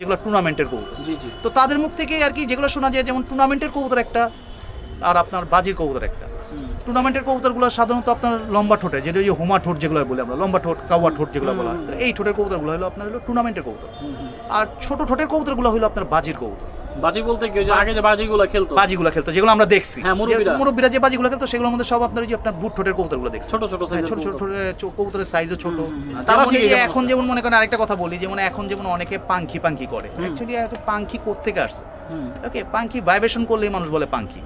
যেগুলো টুর্নামেন্টের কবুতর। তো তাদের মুখ থেকে আর কি যেগুলো শোনা যায় যেমন টুর্নামেন্টের কবুতর একটা আর আপনার বাজির কবুতর একটা। টুর্নামেন্টের কবুতরগুলো সাধারণত আপনার লম্বা ঠোঁটে যেটা ওই যে হোমা ঠোঁট যেগুলো বলি আমরা লম্বা ঠোঁট কাওয়া ঠোঁট যেগুলো বলা হয়। তো এই ঠোঁটের কবুতরগুলো হলো আপনার হলো টুর্নামেন্টের কবুতর। আর ছোট ঠোঁটের কবুতরগুলো হলো আপনার বাজির কবুতর। বাজি বলতে কি যে আগে যে বাজিগুলো খেলতো। বাজিগুলো খেলতো যেগুলো আমরা দেখছি। হ্যাঁ, মুরব্বিরা। যে বাজিগুলো খেলতো সেগুলোর মধ্যে সব আপনার যে আপনার বুট ঠোঁটের কবুতরগুলো দেখছি। ছোট ছোট হ্যাঁ, সাইজের ছোট ছোট কবুতরের সাইজও ছোট। হুম, হুম, হুম। যেমন তারা এই যে এখন যেমন মনে করেন আরেকটা কথা বলি যেমন এখন যেমন অনেকে পাঙ্খি পাঙ্খি করে। অ্যাকচুয়ালি এত পাঙ্খি কোত্থেকে আসছে? ওকে পাঙ্খি ভাইব্রেশন করলেই মানুষ বলে পাঙ্খি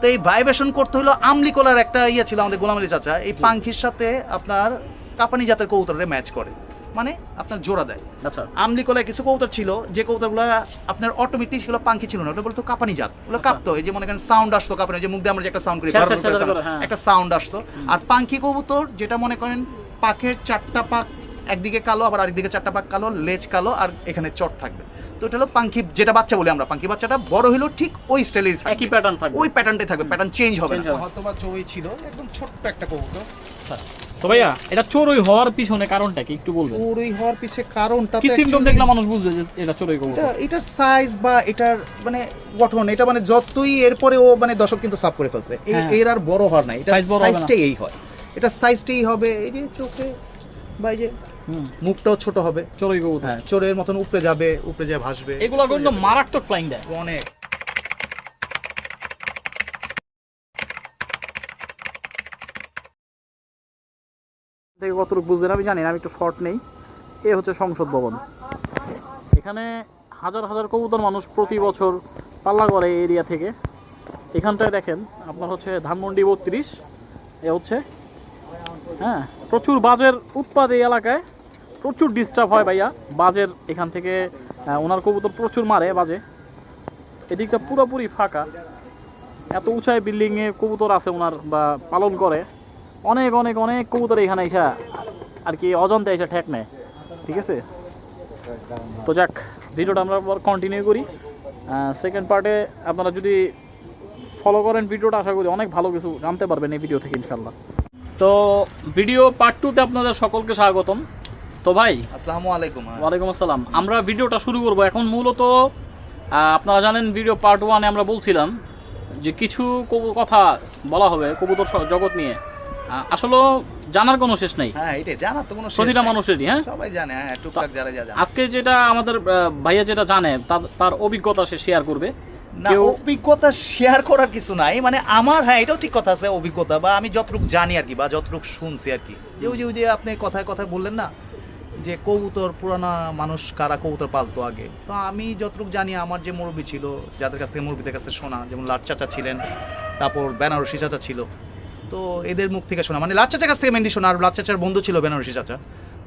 তো এই ভাইব্রেশন করতে হলো আমলি কলার একটা ইয়ে ছিল আমাদের গোলাম আলী চাচা। এই পাঙ্খির সাথে আপনার কাপানি জাতের কবুতরের ম্যাচ করে। মানে আপনার জোড়া দেয়। আচ্ছা। আমলি কলায় কিছু কবুতর ছিল যে কবুতরগুলো আপনার অটোমেটিক সেগুলো পাঙ্খি ছিল না ওটা বলতো কাপানি জাত। ওগুলো আচ্ছা। কাঁপতো এই যে মনে করেন সাউন্ড আসতো কাপানি যে মুখ দিয়ে আমরা যে একটা সাউন্ড করি হ্যাঁ। একটা সাউন্ড আসতো। আর পাঙ্খি কবুতর যেটা মনে করেন পাখের চারটা পাক একদিকে কালো আবার আরেকদিকে চারটা পাক কালো লেজ কালো আর এখানে চট থাকবে। তো এটা হলো পাঙ্খি যেটা বাচ্চা বলি আমরা পাঙ্খি বাচ্চাটা বড় হলো ঠিক ওই স্টাইলের একই প্যাটার্ন থাকবে। ওই প্যাটার্নটাই থাকবে প্যাটার্ন চেঞ্জ হবে না। হয়তো বা চড়ুই ছিল একদম ছোট্ট একটা কবুতর। আচ্ছা। তো ভাইয়া এটা চোরই হওয়ার পিছনে কারণটা কি? একটু বলবেন। চড়ুই হওয়ার পিছে কারণটা কি সিমটম দেখলে মানুষ বুঝবে যে এটা চোরই কবুতর এটা এটা সাইজ বা এটার মানে গঠন এটা মানে যতই এরপরে ও মানে দর্শক কিন্তু সাফ করে ফেলছে। হ্যাঁ। এর আর বড় হওয়ার এটা। সাইজটাই এই হয়। এটা সাইজটাই হবে এই যে চোখে বা এই যে মুখটাও ছোট হবে। চোরই কবুতর হ্যাঁ চোরের মতন উপরে যাবে উপরে যায় ভাসবে। এগুলো কিন্তু মারাত্মক ফ্লাইং দেয় অনেক। থেকে কতটুকু বুঝলেন আমি জানি না, আমি একটু শর্ট নেই। এ হচ্ছে সংসদ ভবন। এখানে হাজার হাজার কবুতর মানুষ প্রতি বছর পাল্লা করে এই এরিয়া থেকে। এখানটায় দেখেন, আপনার হচ্ছে ধানমন্ডি বত্রিশ, এ হচ্ছে হ্যাঁ প্রচুর বাজের উৎপাদ এই এলাকায়। প্রচুর ডিস্টার্ব হয় ভাইয়া, বাজের এখান থেকে ওনার কবুতর প্রচুর মারে বাজে। এদিকটা পুরোপুরি ফাঁকা। এত উঁচায় বিল্ডিংয়ে কবুতর আছে ওনার বা পালন করে। অনেক অনেক অনেক কবুতর এখানে এসা আর কি অজন্তে এসে ঠেক নেয়। ঠিক আছে? তো যাক ভিডিওটা আমরা কন্টিনিউ করি। সেকেন্ড পার্টে আপনারা যদি ফলো করেন ভিডিওটা আশা করি অনেক ভালো কিছু জানতে পারবেন এই ভিডিও থেকে ইনশাল্লাহ তো ভিডিও পার্ট টুতে আপনাদের সকলকে স্বাগতম। তো ভাই আসসালামু আলাইকুম। ওয়ালাইকুম আসসালাম। আমরা ভিডিওটা শুরু করব। এখন মূলত আপনারা জানেন ভিডিও পার্ট ওয়ানে আমরা বলছিলাম যে কিছু কবু- কথা বলা হবে কবুতর জগৎ নিয়ে। আসলে জানার কোনো শেষ নেই। হ্যাঁ এটাই জানা তো কোনো শেষ প্রতিটা মানুষেরই হ্যাঁ? সবাই জানে হ্যাঁ টুকটাক যারা যা জানে। আজকে যেটা আমাদের ভাইয়া যেটা জানে তার- অভিজ্ঞতা সে শেয়ার করবে। না অভিজ্ঞতা শেয়ার করার কিছু নাই। মানে আমার হ্যাঁ এটাও ঠিক কথা আছে অভিজ্ঞতা বা আমি যতটুকু জানি আর কি বা যতটুকু শুনছি আর কি। যে ওই যে ওই যে আপনি কথায় কথায় বললেন না যে কবুতর পুরানা মানুষ কারা কবুতর পালতো আগে? তো আমি যতটুকু জানি আমার যে মুরব্বী ছিল যাদের কাছ থেকে মুরব্বীদের কাছ থেকে শোনা যেমন লাট চাচা ছিলেন তারপর বেনারসি চাচা ছিল তো এদের মুখ থেকে শোনা। মানে লাচ্চাচার চাচার কাছ থেকে মেনলি শোনা। আর লাচ্চাচার চাচার বন্ধু ছিল বেনারসি চাচা।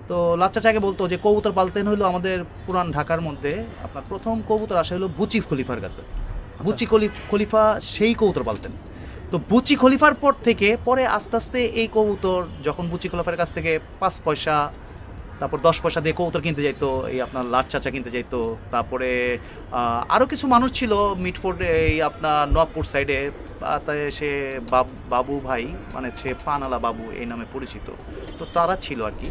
তো লাচ্চা চাকে বলতো যে কবুতর পালতেন হলো আমাদের পুরান ঢাকার মধ্যে। আপনার প্রথম কবুতর আসা হলো বুচি খলিফার কাছে। বুচি খলিফ খলিফা সেই কবুতর পালতেন। তো বুচি খলিফার পর থেকে পরে আস্তে আস্তে এই কবুতর যখন বুচি খলিফার কাছ থেকে পাঁচ পয়সা তারপর দশ পয়সা দিয়ে কৌতর কিনতে যাইতো এই আপনার লাট চাচা কিনতে যাইতো। তারপরে আরও কিছু মানুষ ছিল মিটফোর্ড এই আপনার নবপুর সাইডে তাই সে বাবু ভাই মানে সে পানালা বাবু এই নামে পরিচিত। তো তারা ছিল আর কি।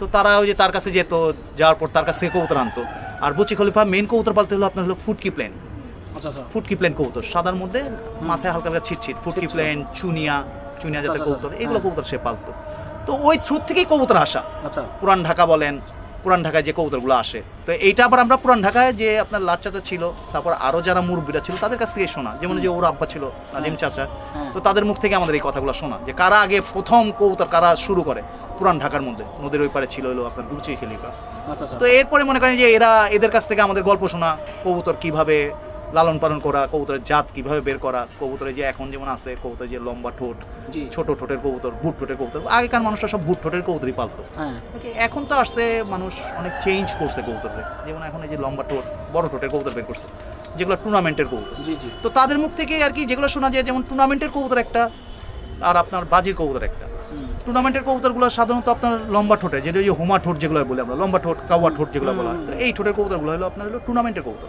তো তারা ওই যে তার কাছে যেত যাওয়ার পর তার কাছ থেকে কবুতর আনতো। আর বুচি খলিফা মেন কবুতর পালতে হলো আপনার হলো ফুটকি প্লেন আচ্ছা আচ্ছা। ফুটকি প্লেন কবুতর। সাদার মধ্যে মাথায় হালকা হালকা ছিটছিট ফুটকি। প্লেন চুনিয়া চুনিয়া জাতের আচ্ছা, কবুতর আচ্ছা, এগুলো হ্যাঁ। কবুতর সে পালতো। তো ওই থ্রু থেকেই কবুতর আসা। আচ্ছা। পুরান ঢাকা বলেন পুরান ঢাকায় যে কবুতরগুলো আসে। তো এইটা আবার আমরা পুরান ঢাকায় যে আপনার লাট চাচা ছিল তারপর আরও যারা মুরব্বীরা ছিল তাদের কাছ থেকে শোনা। যেমন যে ওর আব্বা ছিল নাজিম চাচা। হ্যাঁ। তো তাদের মুখ থেকে আমাদের এই কথাগুলো শোনা যে কারা আগে প্রথম কবুতর কারা শুরু করে পুরান ঢাকার মধ্যে। নদীর ওই পারে ছিল হলো আপনার গুচি খেলিফা। আচ্ছা আচ্ছা। তো এরপরে মনে করেন যে এরা এদের কাছ থেকে আমাদের গল্প শোনা কবুতর কীভাবে লালন পালন করা কবুতরের জাত কীভাবে বের করা কবুতরের যে এখন যেমন আছে কবুতরের যে লম্বা ঠোঁট ছোট ঠোঁটের কবুতর বুট ঠোঁটের কবুতর আগেকার মানুষরা সব বুট ঠোঁটের কবুতরই পালতো। হ্যাঁ। এখন তো আসছে মানুষ অনেক চেঞ্জ করছে কবুতরের যেমন এখন এই যে লম্বা ঠোঁট বড় ঠোঁটের কবুতর বের করছে যেগুলো টুর্নামেন্টের কবুতর। তো তাদের মুখ থেকে আর কি যেগুলো শোনা যায় যেমন টুর্নামেন্টের কবুতর একটা আর আপনার বাজির কবুতর একটা। টুর্নামেন্টের কবুতরগুলো সাধারণত আপনার লম্বা ঠোঁটে যেটা যে হোমা ঠোঁট যেগুলো বলি আমরা লম্বা ঠোঁট কাওয়া ঠোঁট যেগুলো বলা হয়। তো এই ঠোঁটের কবুতরগুলো হলো আপনার হলো টুর্নামেন্টের কবুতর।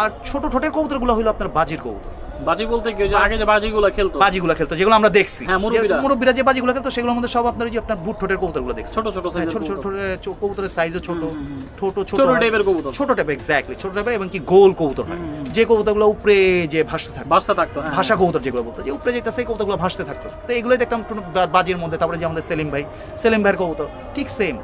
আর ছোট ঠোঁটের কবুতরগুলো হলো আপনার বাজির কবুতর। বাজি বলতে কি? যে আগে যে বাজিগুলো খেলতো? বাজিগুলো খেলতো যেগুলো আমরা দেখছি। হ্যাঁ, মুরব্বিরা। যে বাজিগুলো খেলতো সেগুলোর মধ্যে সব আপনার যে আপনার বুট ঠোঁটের কবুতরগুলো দেখছি। ছোট ছোট হ্যাঁ, ছোট ছোট কবুতর। ছোট ছোট কবুতরের সাইজও ছোট। হুম, হুম, হুম। ছোট ছোট ছোট টাইপের কবুতর। ছোট টাইপের এক্স্যাক্টলি ছোট টাইপের এবং কি গোল কবুতর হয়। হুম, হুম। যে কবুতরগুলো উপরে যে ভাসতে থাকতো। হ্যাঁ ভাষা কবুতর যেগুলো বলতো যে উপরে যেতে সেই কবুতরগুলো ভাসতে থাকতো। তো এগুলোই দেখতাম বাজির মধ্যে তারপরে যে আমাদের সেলিম ভাই সেলিম ভাইয়ের কবুতর ঠিক সেম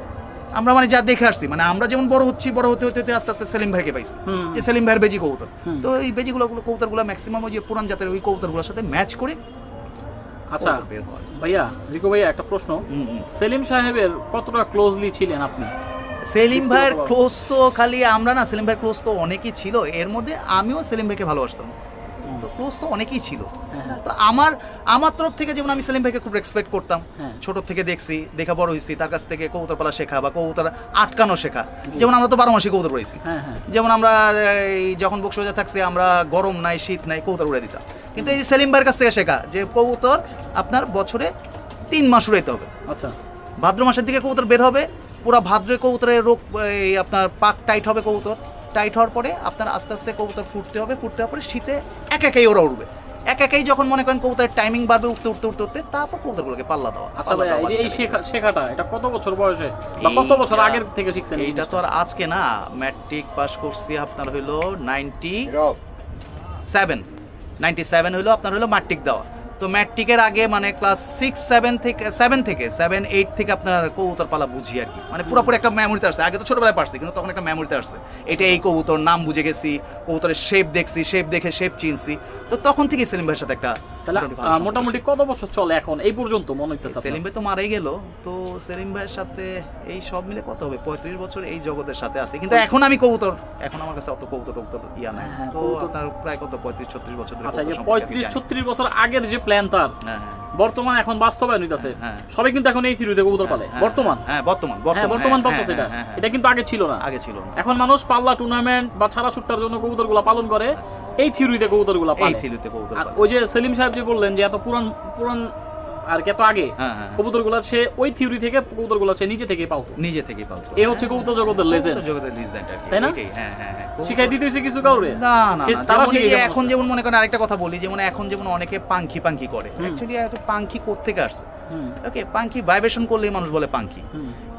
আমরা মানে যা দেখে আসছি মানে আমরা যেমন বড় হচ্ছি বড় হতে হতে হতে আস্তে আস্তে সেলিম ভাইকে পাইছি। যে সেলিম ভাইয়ের বেজি কবুতর। তো এই বেজিগুলো কবুতরগুলো ম্যাক্সিমাম ওই যে পুরান জাতের ওই কবুতরগুলোর সাথে ম্যাচ করে আচ্ছা ভাইয়া রিকো ভাইয়া একটা প্রশ্ন। সেলিম সাহেবের কতটা ক্লোজলি ছিলেন আপনি? সেলিম ভাইয়ের ক্লোজ তো খালি আমরা না সেলিম ভাইয়ের ক্লোজ তো অনেকেই ছিল। এর মধ্যে আমিও সেলিম ভাইকে ভালোবাসতাম। ক্লোজ তো অনেকেই ছিল। হ্যাঁ, হ্যাঁ। তো আমার আমার তরফ থেকে যেমন আমি সেলিম ভাইকে খুব রেসপেক্ট করতাম হ্যাঁ। ছোট থেকে দেখছি দেখা বড় হয়েছি তার কাছ থেকে কবুতর পালা শেখা বা কবুতর আটকানো শেখা। যেমন আমরা তো বারো মাসে কবুতর হ্যাঁ যেমন আমরা এই যখন বক্সবাজার থাকছি আমরা গরম নাই শীত নাই কবুতর উড়ে দিতাম। কিন্তু এই যে সেলিম ভাইয়ের কাছ থেকে শেখা যে কবুতর আপনার বছরে তিন মাস উড়াইতে হবে। আচ্ছা। ভাদ্র মাসের দিকে কবুতর বের হবে পুরো ভাদ্রে কবুতরের রোগ এই আপনার পাক টাইট হবে কবুতর। টাইট হওয়ার পরে আপনার আস্তে আস্তে কবুতর ফুটতে হবে ফুটতে হওয়ার পরে শীতে এক একাই ওরা উঠবে এক একাই যখন মনে করেন কবুতরের টাইমিং বাড়বে উঠতে উঠতে উঠতে উঠতে তারপর কবুতরগুলোকে পাল্লা দেওয়া আচ্ছা ভাইয়া এই শেখাটা এটা কত বছর বয়সে? বা কত বছর আগের থেকে শিখছেন এইটা তো আর আজকে না ম্যাট্রিক পাস করছি আপনার হইল নাইনটি সেভেন নাইনটি সেভেন হইল আপনার হলো ম্যাট্রিক দেওয়া। তো ম্যাট্রিকের আগে মানে ক্লাস সিক্স সেভেন থেকে সেভেন থেকে সেভেন এইট থেকে আপনার কবুতর পালা বুঝি আর কি। মানে পুরোপুরি একটা মেমোরিতে আসছে। আগে তো ছোটবেলায় পারছি, কিন্তু তখন একটা মেমোরিতে আসছে। এটা এই কবুতর, নাম বুঝে গেছি, কবুতরের শেপ দেখছি শেপ দেখে শেপ চিনছি। তো তখন থেকেই সেলিম ভাইয়ের সাথে একটা তাহলে মোটামুটি। কত বছর চলে এখন? এই পর্যন্ত মনে হইতেছে সেলিম ভাই তো মারাই গেল। তো সেলিম ভাইয়ের সাথে এই সব মিলে কত হবে? পঁয়ত্রিশ বছর এই জগতের সাথে আছি। কিন্তু এখন আমি কবুতর এখন আমার কাছে অত কবুতর টবুতর ইয়া নাই। হ্যাঁ, তো আপনার প্রায় কত? পঁয়ত্রিশ ছত্রিশ বছর ধরে আচ্ছা পঁয়ত্রিশ ছত্রিশ বছর আগের যে প্ল্যান তার হ্যাঁ হ্যাঁ। বর্তমান এখন বাস্তবায়ন হইতাছে। সবাই কিন্তু এখন এই থিরুতে কবুতর পালে। বর্তমান? হ্যাঁ বর্তমান বর্তমান। পাচ্ছে এটা। এটা কিন্তু আগে ছিল না। আগে ছিল এখন মানুষ পাল্লা টুর্নামেন্ট বা ছাড়া ছুট্টার জন্য কবুতরগুলো পালন করে। এই থিওরিতে কবুতরগুলো এই থিলুতে কবুতর আর ওই যে সেলিম সাহেব যে বললেন যে এত পুরান পুরান আর কি এত আগে হ্যাঁ হ্যাঁ কবুতরগুলো সে ওই থিওরি থেকে কবুতরগুলো সে নিজে থেকেই পাও নিজে থেকেই পালতো এ হচ্ছে কবুতর জগতের লেজেন্ড জগতের লিজেন্ড আর কি তাই না? হ্যাঁ হ্যাঁ হ্যাঁ শিখাই দিতে হয়েছে কিছু কাউরে? না না তারা শিখে যে এখন যেমন মনে করেন আরেকটা কথা বলি যেমন এখন যেমন অনেকে পাঙ্খি পাঙ্খি করে। অ্যাকচুয়ালি এত পাঙ্খি করতে আসছে ওকে পাঙ্খি ভাইব্রেশন করলেই মানুষ বলে পাঙ্খি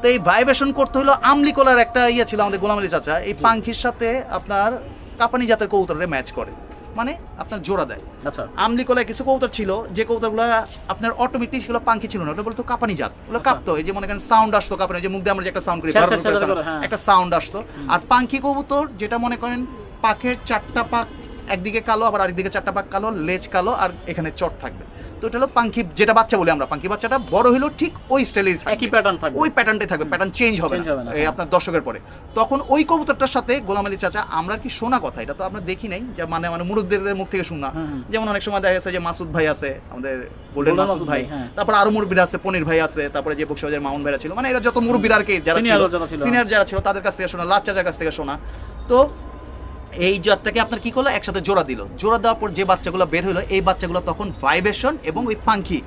তো এই ভাইব্রেশন করতে হলো আমলিকলার একটা ইয়ে ছিল আমাদের গোলাম আলী চাচা। এই পাঙ্খির সাথে আপনার কাপানি জাতের কবুতরের ম্যাচ করে। মানে আপনার জোড়া দেয়। আচ্ছা। আমলিকলায় কিছু কবুতর ছিল যে কবুতরগুলো আপনার অটোমেটিক সেগুলো পাঙ্খি ছিল না ওটা বলতো কাপানি জাত। ওগুলো আচ্ছা। কাঁপতো এই যে মনে করেন সাউন্ড আসতো কাপানি যে মুখ দিয়ে আমরা যে একটা সাউন্ড করি হ্যাঁ। একটা সাউন্ড আসতো। আর পাঙ্খি কবুতর যেটা মনে করেন পাখের চারটা পাক একদিকে কালো আবার আরেকদিকে চারটা পাক কালো লেজ কালো আর এখানে চট থাকবে। তো এটা হলো পাঙ্খি যেটা বাচ্চা বলি আমরা পাঙ্খি বাচ্চাটা বড় হলো ঠিক ওই স্টাইলেই থাকবে। একই প্যাটার্ন থাকবে। ওই প্যাটার্নটাই থাকবে প্যাটার্ন চেঞ্জ হবে না, এই হ্যাঁ। আপনার দর্শকের পরে। তখন ওই কবুতরটার সাথে গোলাম আলী চাচা আমরা কি শোনা কথা? এটা তো আমরা দেখি নাই যে মানে মানে মুরুদদের মুখ থেকে শোনা। যেমন অনেক সময় দেখা গেছে যে মাসুদ ভাই আছে আমাদের গোল্ডেন মাসুদ ভাই। হ্যাঁ। তারপর আরও মুরব্বীরা আছে পনির ভাই আছে তারপরে যে বক্সবাজার মামুন ভাইরা ছিল। মানে এরা যত মুরব্বীরা আর কি যারা ছিল যারা ছিল। সিনিয়র যারা ছিল তাদের কাছ থেকে শোনা লাচ চাচার কাছ থেকে শোনা। তো এই জাতটাকে আপনার কি করল? একসাথে জোড়া দিল। জোড়া দেওয়ার পর যে বাচ্চাগুলো বের হলো এই বাচ্চাগুলো তখন ভাইব্রেশন এবং ওই পাঙ্খি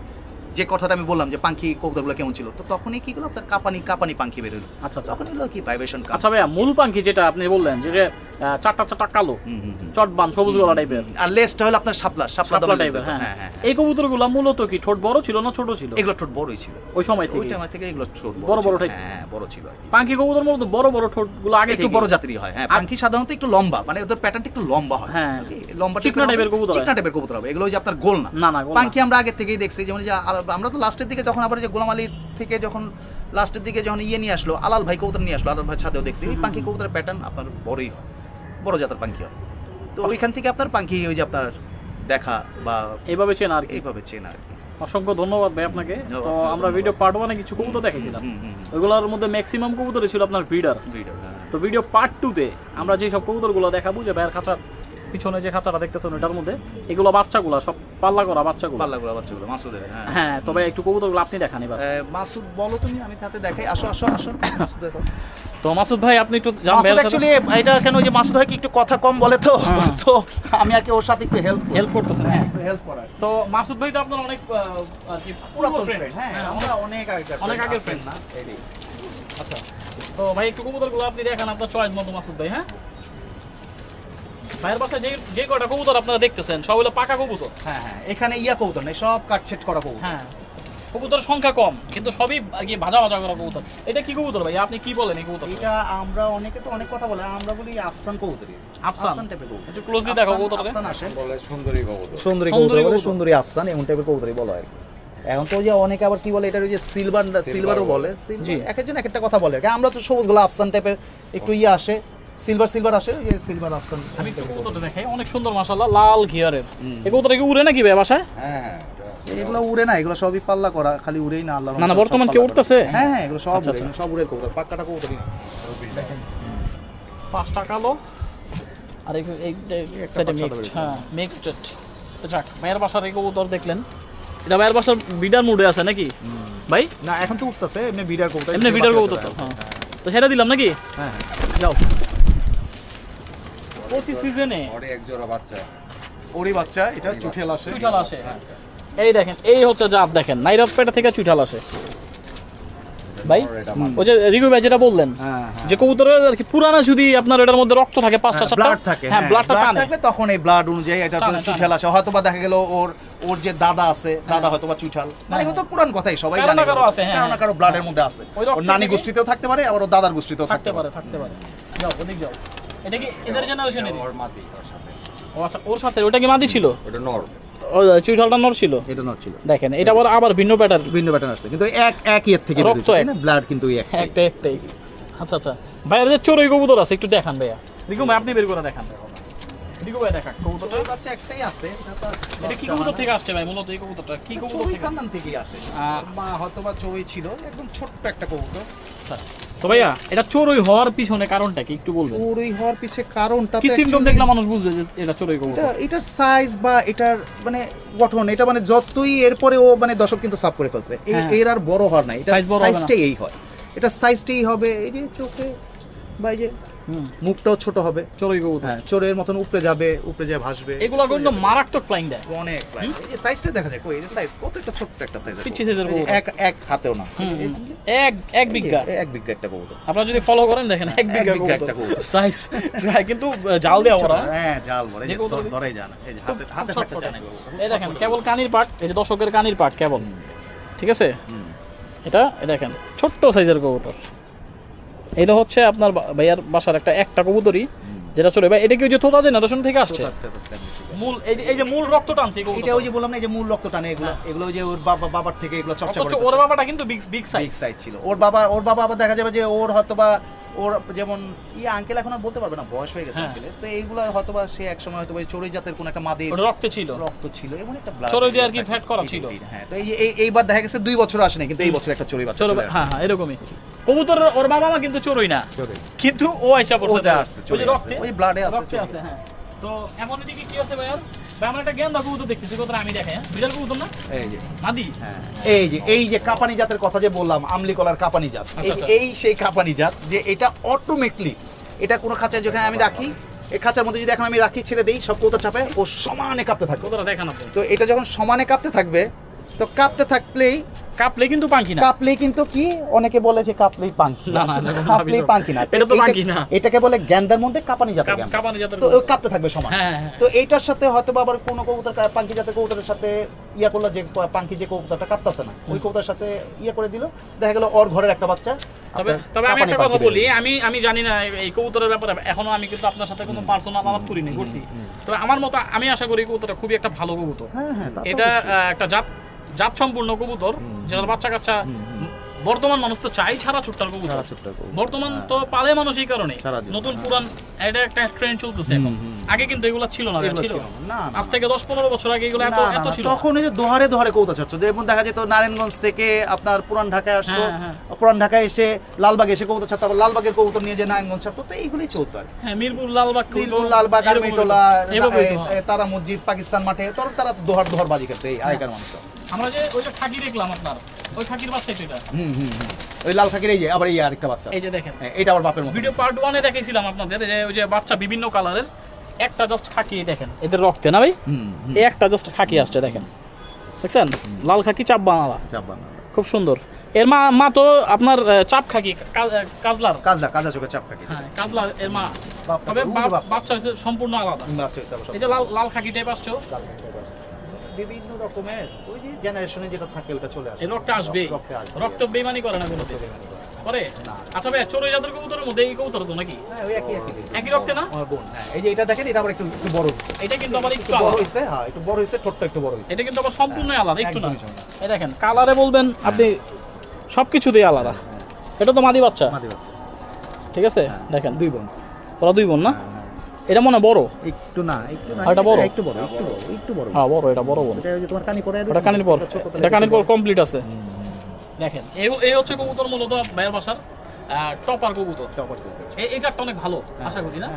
যে কথাটা আমি বললাম যে পাঙ্খি কবুতরগুলো কেমন ছিল তো তখনই কি করল আপনার কাপানি কাপানি পাঙ্খি বের হলো। আচ্ছা আচ্ছা। তখন হলো কি ভাইব্রেশন আচ্ছা ভাইয়া মূল পাঙ্খি যেটা আপনি বললেন যে চারটা চারটা কালো চটবান সবুজ গলা টাইপের আর লেজটা হলো আপনার শাপলা শাপলা টাইপের হ্যাঁ হ্যাঁ হ্যাঁ। এই কবুতরগুলো মূলত কি ঠোঁট বড় ছিল না ছোট ছিল? এগুলো ঠোঁট বড়ই ছিল। ওই সময় ওই থেকে থেকে এগুলো ঠোঁট বড় বড়। হ্যাঁ বড় ছিল। পাঙ্খি কবুতর মূলত বড় বড় ঠোঁটগুলো আগে একটু বড় জাতেরই হয় হ্যাঁ। পাঙ্খি সাধারণত একটু লম্বা মানে ওদের প্যাটার্নটা একটু লম্বা হয়। হ্যাঁ। লম্বা চিকনা type-এর কবুতর চিকনা টাইপের কবুতর হবে। এগুলো যে আপনার গোল না। না না। পাঙ্খি আমরা আগে থেকেই দেখছি যেমন যে আমরা তো লাস্টের দিকে যখন আবার যে গোলাম আলী থেকে যখন লাস্টের দিকে যখন ইয়ে নিয়ে আসলো আলাল ভাই কবুতর নিয়ে আসলো আলাল ভাই ছাদেও দেখছি। পাঙ্খি হুম। কবুতরের প্যাটার্ন আপনার বড়ই হয় বড় জাতের পাঙ্খি হয়। তো ওইখান থেকে আপনার পাঙ্খি ওই যে আপনার দেখা বা এইভাবে চেনা আর কি। এইভাবে চেনা আর কি। অসংখ্য ধন্যবাদ ভাই আপনাকে। তো আমরা ভিডিও পার্ট ওয়ানে কিছু কবুতর দেখেছিলাম। ওইগুলোর মধ্যে ম্যাক্সিমাম কবুতরই ছিল আপনার ব্রিডার হ্যাঁ। তো ভিডিও পার্ট টুতে আমরা যেসব কবুতরগুলো দেখাবো যে ভাইয়ের খাঁচার পিছনে যে খাঁচাটা দেখতেছেন ওটার মধ্যে এগুলো বাচ্চাগুলো সব পাল্লা করা বাচ্চাগুলো? পাল্লাগুলো বাচ্চাগুলো মাসুদের হ্যাঁ। হ্যাঁ তবে একটু কবুতরগুলো আপনি দেখান এবার। মাসুদ বলো তুমি আমি তাতে দেখাই। আসো আসো আসো মাসুদ দেখো। তো মাসুদ ভাই আপনি একটু জান মাসুদ অ্যাকচুয়ালি এটা কেন ওই যে মাসুদ হয় কি একটু কথা কম বলে তো? হ্যাঁ। তো আমি আর কি ওর সাথে একটু হেল্প হেল্প করতেছেন হ্যাঁ। হেল্প করার। তো মাসুদ ভাই তো আপনার অনেক কি পুরাতন ফ্রেন্ড হ্যাঁ হ্যাঁ, আমরা অনেক আগেকার অনেক আগের আছেন friend। না? আচ্ছা। তো ভাই একটু কবুতরগুলো আপনি দেখান আপনার চয়েস মতো মাসুদ ভাই হ্যাঁ? ভাইয়ের বাসায় যে যে কয়টা কবুতর আপনারা দেখতেছেন সব হলো পাকা কবুতর? হ্যাঁ হ্যাঁ এখানে ইয়া কবুতর নেই সব কাটছেট করা কবুতর। হ্যাঁ কবুতর সংখ্যা কম কিন্তু সবই আর কি ভাজা ভাজা করা কবুতর। এটা কি কবুতর ভাই? আপনি কি বলেন এই কবুতর এটা আমরা অনেকে তো অনেক কথা বলে আমরা বলি আফসান কবুতরি আফসান? টাইপের কবুতর। একটু closely দেখাও আফসান- আফসান আসে। বলে সুন্দরী কবুতর। সুন্দরী কবুতর বলে সুন্দরী আফসান এমন টাইপের কবুতরই বলা হয়। এখন তো ওই যে অনেকে আবার কি বলে এটার ওই যে সিলভার সিলভারও বলে। এক একজন এক একটা কথা বলে। আমরা তো সবুজগুলো আফসান টাইপের একটু ইয়ে আসে। সিলভার সিলভার আসে ওই সিলভার আফসান আমি একটু কবুতরটা দেখাই অনেক সুন্দর মাশাআল্লাহ লাল ঘিয়ারের। এই কবুতরটা কি উড়ে নাকি ভাই বাসায়? হ্যাঁ হ্যাঁ এগুলো উড়ে না এগুলো সবই পাল্লা করা খালি উড়েই না আল্লাহ না, না, বর্তমান কি উড়তেছে? হ্যাঁ হ্যাঁ এগুলো সব আচ্ছা, উড়ে সব উড়ে কবুতর পাক্কাটা কবুতরই না। পাঁচটা কালো আর এই সাইডে মিক্সড হ্যাঁ মিক্সড তো যাক ভাইয়ের বাসার এই কবুতর দেখলেন। এটা ভাইয়ের বাসার বিডার মুডে আছে নাকি? ভাই? না এখন তো উঠতেছে এমনি বিডার কবুতর এমনি বিডার কবুতর তো হ্যাঁ। তো সেটা দিলাম নাকি? হ্যাঁ হ্যাঁ। যাও। প্রতি সিজনে ওরে এক জোড়া বাচ্চা। ওরই বাচ্চা এটা চুঠেল আসে। আসে এই দেখেন এই হচ্ছে জাত দেখেন নাইরাত পেটা থেকে আসে। ভাই। ওই যে রিগু ভাই যেটা বললেন হ্যাঁ হ্যাঁ। যে কবুতরের আর কি পুরানা যদি আপনার এটার মধ্যে রক্ত থাকে পাঁচটা সাতটা ব্লাড থাকে হ্যাঁ ব্লাডটা টানে। থাকলে তখন এই ব্লাড অনুযায়ী এটা চুঠাল আসে। হয়তো বা দেখা গেল ওর ওর যে দাদা আছে দাদা হয়তো বা চুঠাল। মানে এগুলো তো পুরান কথাই সবাই জানে কারও আছে, হ্যাঁ, কারও হ্যাঁ। কারও ব্লাডের মধ্যে আছে। ওর নানি গোষ্ঠীতেও থাকতে পারে আবার ওর দাদার গোষ্ঠীতেও থাকতে পারে। থাকতে পারে। যাও ওদিক যাও। এটা কি এদের জেনারেশনের ওর মাদি ওর সাথে ও আচ্ছা ওর সাথে ওটা কি মাদি ছিল? ওটা নর। ও চুইঠালটা নর ছিল? এটা নট ছিল। দেখেন এটা আবার আবার ভিন্ন প্যাটার্ন ভিন্ন প্যাটার্ন আসছে। কিন্তু এক এক ইয়ের থেকে রক্ত এক। ব্লাড কিন্তু এক একটা একটাই আচ্ছা আচ্ছা। ভাইয়ের যে চড়ুই কবুতর আছে একটু দেখান ভাইয়া। রিকু ভাই আপনি বের করে দেখান। রিকু ভাই দেখান কবুতরটা। বাচ্চা একটাই আছে এটা কি কবুতর থেকে আসছে ভাই? মূলত এই কবুতরটা কি কবুতর থেকে? খানদান থেকেই আসে। মা হয়তো বা চড়ুই ছিল একদম ছোট্ট একটা কবুতর। আচ্ছা। তো ভাইয়া এটা চড়ুই হওয়ার পিছনে কারণটা কি? একটু বলবেন। চড়ুই হওয়ার পিছে কারণটা কি সিমটম দেখলে মানুষ বুঝবে যে এটা চড়ুই কবুতর এটা সাইজ বা এটার মানে গঠন এটা মানে যতই এরপরে ও মানে দর্শক কিন্তু সাফ করে ফেলছে। হ্যাঁ। এর আর বড় হওয়ার এটা না। সাইজটাই এই হয়। এটা সাইজটাই হবে এই যে চোখে বা এই যে মুখটাও ছোট হবে। চড়ুই কবুতর। হ্যাঁ চোরের মতন উপরে যাবে উপরে যায় ভাসবে। এগুলো কিন্তু মারাত্মক ফ্লাইং দেয় অনেক size। এই সাইজটা দেখা যায়। কই? এই সাইজ কত একটা ছোট্ট একটা সাইজ পিচ্ছি এর কবুতর। এক এক হাতেও না। এক এক বিঘা এক বিঘা একটা কবুতর। আপনারা যদি ফলো করেন দেখেন এক বিঘা একটা কবুতর। সাইজ কিন্তু জাল দেওয়া ওরা হ্যাঁ জাল বলে ধরাই এই হাতে হাতে ছটফটে। থাকতে চায় না কবুতর। এই দেখেন কেবল কানির পাট এই যে দর্শকের কানির পাট কেবল। ঠিক আছে? এটা দেখেন ছোট্ট সাইজের কবুতর। এটা হচ্ছে আপনার ভাইয়ার বাসার একটা একটা কবুতরি যেটা চলে ভাই এটা কি ওই যে তোতা জেনারেশন থেকে আসছে। মূল এই যে- এই যে মূল রক্ত টানছে এটা ওই যে বললাম না এই যে মূল রক্ত টানে এগুলো। এগুলো ওই যে ওর বাবা বাবার থেকে এগুলো চর্চা করে ওর বাবাটা কিন্তু বিগ বিগ সাইজ সাইজ ছিল। ওর বাবা ওর বাবা আবার দেখা যাবে যে ওর হয়তোবা ওর যেমন ই আঙ্কেল এখন আর বলতে পারবে না বয়স হয়ে গেছে হ্যাঁ। আঙ্কেলের তো এইগুলো হয়তোবা সে এক সময় হয়তো চড়ুই জাতের কোন একটা মাদের ওটা রক্তে ছিল। রক্ত ছিল এমন একটা blood চড়ুই দিয়ে আর কি fat করা ছিল। হ্যাঁ। তো এই এই- এইবার দেখা গেছে দুই বছর আসেনি কিন্তু এই বছর একটা চড়ুই বাচ্চা চলে হ্যাঁ হ্যাঁ এরকমই। কবুতর ওর বাবা মা কিন্তু চড়ুই না। কিন্তু ও আইসা পড়ছে তো। ওই। রক্তে ওই blood-এ আছে, রক্তে আছে হ্যাঁ। তো এমন এদিকে কি আছে ভাই হ্যাঁ? এই যে। হ্যাঁ, এই যে কাপানি জাতের কথা যে বললাম আমলি কলার কাপানি জাত। এই- আচ্ছা। এই সেই কাপানি জাত যে এটা অটোমেটলি এটা কোনো খাঁচায় যেখানে আমি রাখি এই খাঁচার মধ্যে যদি এখন আমি রাখি ছেড়ে দেই সব কৌতা চাপে ও সমানে কাঁপতে থাকবে। তো এটা যখন সমানে কাঁপতে থাকবে তো কাঁপতে থাকলেই কাপলে কিন্তু পাঙ্কি না। কাঁপলেই কিন্তু কি? অনেকে বলে যে কাঁপলেই পাঙ্কি। না, কাঁপলেই পাঙ্কি না। এটা তো পাঙ্কি না। এটাকে বলে গ্যান্দার মধ্যে কাপানি জাতের কাপ- গ্যান্দা। জাতের তো কাঁপতে থাকবে সমান। হ্যাঁ, হ্যাঁ, হ্যাঁ। তো এইটার সাথে হয়তো আবার কোনো কবুতর পাঙ্কি জাতের কবুতরের সাথে ইয়া করল যে পাঙ্কি যে কবুতরটা কাঁপতেছে না ওই কবুতরের সাথে ইয়া করে দিল। দেখা গেল ওর ঘরের একটা বাচ্চা। তবে তবে আমি একটা কথা বলি আমি আমি জানি না এই- কবুতরের ব্যাপারে এখনও আমি কিন্তু আপনার সাথে কোনো পার্সোনাল আলাপ করছি। তবে আমার মতো আমি আশা করি কবুতরটা খুবই একটা ভালো কবুতর। এটা একটা জাত। জাত সম্পূর্ণ কবুতর যেটা বাচ্চা কাচ্চা বর্তমান মানুষ তো চাই ছাড়া ছুট্টার কবুতর। কবুতর। বর্তমান তো পালে মানুষ এই কারণে। নতুন হ্যাঁ। পুরান এটা একটা ট্রেন্ড চলতেছে এখন। আগে কিন্তু এগুলো ছিল না ছিল। আজ থেকে দশ পনেরো বছর আগে এগুলো এত এত ছিল। তখন ওই যে দোহারে দোহারে কৌতা ছাড়ছো যেমন দেখা যেত নারায়ণগঞ্জ থেকে আপনার পুরান ঢাকায় আসতো হ্যাঁ, হ্যাঁ। পুরান ঢাকায় এসে লালবাগে এসে কৌতা ছাড়তো আবার লালবাগের কৌতর নিয়ে যে নারায়ণগঞ্জ ছাড়তো তো এইগুলোই চলতো আর হ্যাঁ মিরপুর লালবাগ কবুতর, লালবাগ এরকমই আর্মিটোলা হ্যাঁ। তারা মসজিদ পাকিস্তান মাঠে তোর তারা দোহার দোহার বাজি এই আগেকার মানুষ আমরা যে ওই যে খাকি দেখলাম আপনার ওই খাকির বাচ্চা এটা। হুম হুম। ওই লাল খাকির এই যে আবার এই আরেকটা বাচ্চা। এই যে দেখেন। হ্যাঁ, এটা আবার বাপের মতো। ভিডিও পার্ট ওয়ানে দেখাইছিলাম আপনাদের যে ওই যে বাচ্চা বিভিন্ন কালারের একটা জাস্ট খাকি দেখেন এদের রক্তে না ভাই? হুম। এই একটা জাস্ট খাকি আসছে দেখেন। দেখছেন? লাল খাকি চাপ বানালা। চাপ বানানো। খুব সুন্দর। এর মা মা তো আপনার চাপ খাকি কাজলার। কাজলা কাজলা চোখে চাপ খাকি। হ্যাঁ কাজলা এর মা। তবে। বাচ্চা হচ্ছে সম্পূর্ণ আলাদা। বাচ্চা হয়েছে যে লাল লাল খাকি টাইপ আসছে। বিভিন্ন রকমের জেনারেশনে যেটা থাকে ওটা চলে আসে। রক্ত আসবে রক্ত বেমানি করে না কোনো করে আচ্ছা ভাই চড়ুই জাতের কবুতরের মধ্যে এই কবুতর তো নাকি? হ্যাঁ একই রক্তে না? বোন হ্যাঁ এই যে এটা দেখেন এটা আবার একটু একটু বড় হচ্ছে এটা কিন্তু আবার একটু বড়। হয়েছে হ্যাঁ একটু বড় ঠোঁটটা একটু বড় হয়েছে। এটা কিন্তু আবার সম্পূর্ণ আলাদা একটু না। এই দেখেন কালারে বলবেন আপনি সবকিছু দিয়ে আলাদা এটা তো মাদি বাচ্চা। মাদি বাচ্চা। ঠিক আছে? দেখেন। দুই বোন। ওরা দুই বোন না? হ্যাঁ, হ্যাঁ। এটা মনে হয় বড়? একটু না একটু না এটা বড়? একটু বড় একটু বড় একটু বড়। হ্যাঁ বড় এটা বড় বোন এটা যে তোমার কানি পরে ওটা কানের পর এটা কানের পর কমপ্লিট আছে। দেখেন এই এই হচ্ছে কবুতর মূলত ভাইয়ের বাসার টপার কবুতর। টপার আছে। এই এই চারটা অনেক ভালো আশা করি না?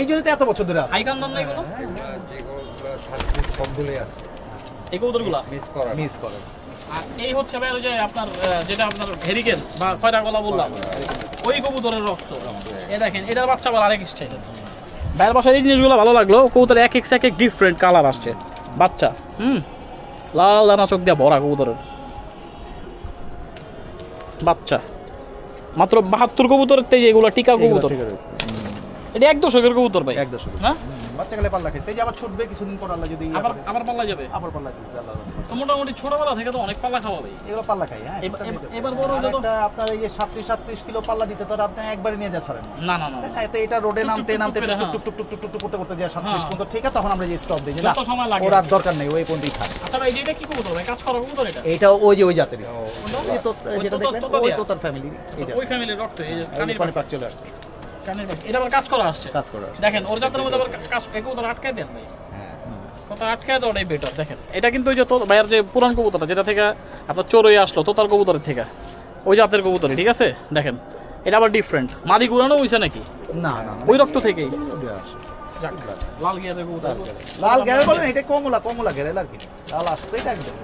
এই জন্য এত বছর ধরে আছে। হাই কান্দান নাই কোনো? যেগুলো সার্ভিস সবগুলোই আছে। এই কবুতরগুলা? মিস করা মিস করে। আর এই হচ্ছে ভাই ওই যে আপনার যেটা আপনার ভেরিকেন বা খয়রা গলা বললাম ওই কবুতরের রক্ত। এ দেখেন এটার বাচ্চা আবার আরেক স্টাইল ভাইয়ের বাসায় এই জিনিসগুলো ভালো লাগল। কবুতর এক এক এক এক ডিফারেন্ট কালার আসছে। বাচ্চা হুম? লাল দানা চোখ দিয়ে ভরা কবুতরের। বাচ্চা। মাত্র বাহাত্তর কবুতরের তেজ এগুলো টিকা কবুতর। এটা এক দশকের কবুতর ভাই। এক দশক না? বাচ্চা গেলে পাল্লা খেয়েছে এই যে আবার ছুটবে কিছুদিন পর আল্লাহ যদি আবার আবার পাল্লা যাবে আবার পাল্লা দিবে আল্লাহ তো মোটামুটি ছোটবেলা থেকে তো অনেক পাল্লা খাওয়াবে এগুলো পাল্লা খাই হ্যাঁ এবার-। বড় হলে তো- আপনার এই যে সাতত্রিশ সাতত্রিশ কিলো পাল্লা দিতে তো আপনি একবারে নিয়ে যা ছাড়েন না। না না। হ্যাঁ, তো এটা রোডে নামতে নামতে টুক টুক টুক টুক টুক করতে করতে সাতত্রিশ হ্যাঁ। পর্যন্ত ঠিক আছে তখন আমরা যে স্টপ দিই না। ওর আর দরকার নেই ওই পর্যন্তই থাক আচ্ছা ভাই এটা কি ভাই কাজ করা কবুতর এটা এটা ওই যে ওই জাতের ওই তো- যেটা দেখলেন ওই তো তার ফ্যামিলি আচ্ছা, ওই ফ্যামিলির রক্ত এই যে কানের পানি পাক চলে আসছে কানের পাখি এটা আবার কাজ করা আসছে? কাজ করে দেখেন ওর জাতের মধ্যে আবার কাজ এই কবুতর আটকায় দেন ভাই। হ্যাঁ। আটকায় দেওয়াটাই বেটার দেখেন। এটা কিন্তু ওই যে তো ভাইয়ের যে পুরান কবুতরটা যেটা থেকে আপনার চোরই আসলো তোতার কবুতরের থেকে। ওই জাতের কবুতরই ঠিক আছে? দেখেন এটা আবার ডিফারেন্ট মাদি ঘুরানো হইছে নাকি? না না ওই রক্ত থেকেই। লাল গিয়ারের কবুতর। লাল গেরে বলেন এটা কমলা কমলা গেরে আর কি লাল এটা একদম।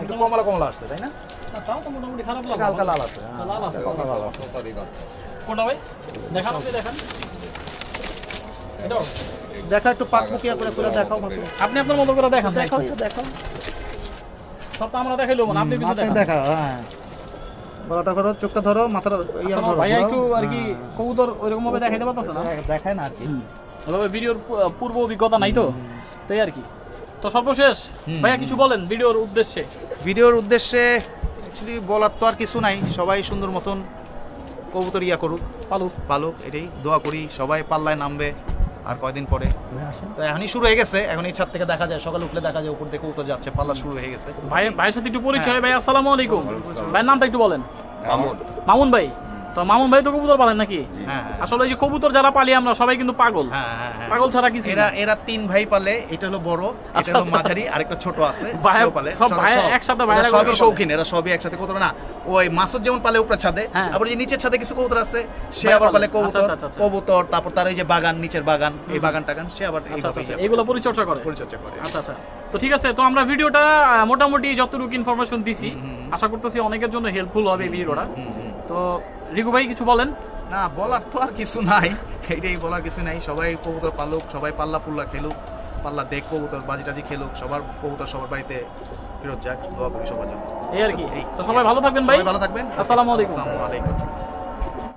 একটু কমলা কমলা আসছে তাই না? না, তাও তো মোটামুটি খারাপ হালকা হালকা লাল আছে হ্যাঁ। লাল আছে হালকা লাল আছে। কোনটা ভাই? দেখান আপনি দেখান। দেখা একটু পাক মুখিয়া করে করে দেখাও মাসুদ আপনি আপনার মতো করে দেখান দেখাও দেখাও। সব তো আমরা দেখাইলো না আপনি কিছু দেখান। দেখাও হ্যাঁ। গলাটা ধরো চোখটা ধরো মাথাটা ইয়া ধরো একটু আর কি হ্যাঁ। কবুতর ওইরকম ভাবে দেখাইতে পারতেছে না? দেখায় না আর কি। ভিডিওর পূর্ব অভিজ্ঞতা নাই তো? তাই আর কি। তো সর্বশেষ ভাইয়া কিছু বলেন ভিডিওর উদ্দেশ্যে। ভিডিওর উদ্দেশ্যে অ্যাকচুয়ালি বলার তো আর কিছু নাই সবাই সুন্দর মতন কবুতর ইয়া করুক। পালুক। পালুক এটাই দোয়া করি সবাই পাল্লায় নামবে আর কয়দিন পরে। তো এখনই শুরু হয়ে গেছে এখন এই ছাদ থেকে দেখা যায় সকালে উঠলে দেখা যায় উপর থেকে কবুতর যাচ্ছে পাল্লা শুরু হয়ে গেছে। ভাই ভাইয়ের সাথে একটু পরিচয় ভাই আসসালামু আলাইকুম। ভাইয়ের নামটা একটু বলেন। মামুন। মামুন ভাই। তো মামুন ভাই তো কবুতর পালেন নাকি? হ্যাঁ হ্যাঁ। আসলে যে কবুতর যারা পালি আমরা সবাই কিন্তু পাগল। হ্যাঁ পাগল ছাড়া কিছু এরা এরা তিন ভাই পালে এটা হলো বড় এটা আচ্ছা, হলো আচ্ছা। মাঝারি আরেকটা ছোট আছে ভাই- সেও পালে। সব ভাই একসাথে ভাইয়েরা সবই শৌখিন এরা সবই একসাথে কবুতর না ওই মাসুদ যেমন পালে উপরে ছাদে। আবার যে নিচের ছাদে কিছু কবুতর আছে সে আবার পালে। কবুতর আচ্ছা। কবুতর তারপর তার এই যে বাগান নিচের বাগান এই বাগান টাগান সে আবার এগুলো পরিচর্যা করে। পরিচর্যা করে। আচ্ছা আচ্ছা। তো ঠিক আছে তো আমরা ভিডিওটা মোটামুটি যতটুকু ইনফরমেশন দিছি আশা করতেছি অনেকের জন্য হেল্পফুল হবে ভিডিওটা। তো রিকু ভাই কিছু বলেন? না বলার তো আর কিছু নাই। এইটাই বলার কিছু নাই। সবাই কবুতর পালুক সবাই পাল্লা পুল্লা খেলুক পাল্লা দেখ কবুতর বাজি টাজি খেলুক সবার কবুতর সবার বাড়িতে ফেরত যাক দোয়া করি সবার জন্য। এই আর কি। তো সবাই ভালো থাকবেন ভাই। ভালো থাকবেন। আসসালামু আলাইকুম। আসসালামু আলাইকুম।